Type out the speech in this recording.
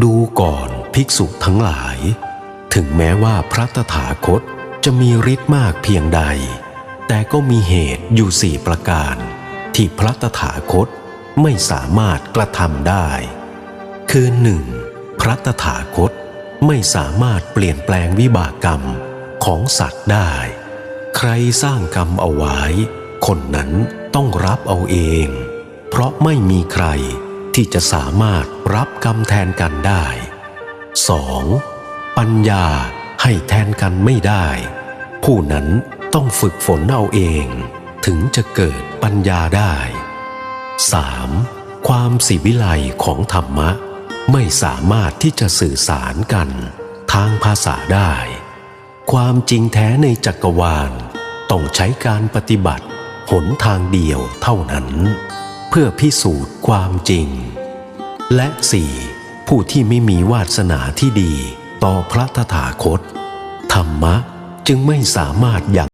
ดูก่อนภิกษุทั้งหลาย ถึงแม้ว่าพระตถาคตจะมีฤทธิ์มากเพียงใด แต่ก็มีเหตุอยู่สี่ประการ ที่พระตถาคตไม่สามารถกระทำได้ คือหนึ่งพระตถาคตไม่สามารถเปลี่ยนแปลงวิบากกรรมของสัตว์ได้ ใครสร้างกรรมเอาไว้ คนนั้นต้องรับเอาเอง เพราะไม่มีใคร ที่จะสามารถรับกรรมแทนกันได้ 2. ปัญญาให้แทนกันไม่ได้ ผู้นั้นต้องฝึกฝนเอาเอง ถึงจะเกิดปัญญาได้ 3. ความสิวิไลของธรรมะ ไม่สามารถที่จะสื่อสารกัน ทางภาษาได้ ความจริงแท้ในจักรวาล ต้องใช้การปฏิบัติ หนทางเดียวเท่านั้น เพื่อพิสูจน์ความจริง และสี่ผู้ที่ไม่มีวาสนาที่ดีต่อพระตถาคต ธรรมะจึงไม่สามารถยัง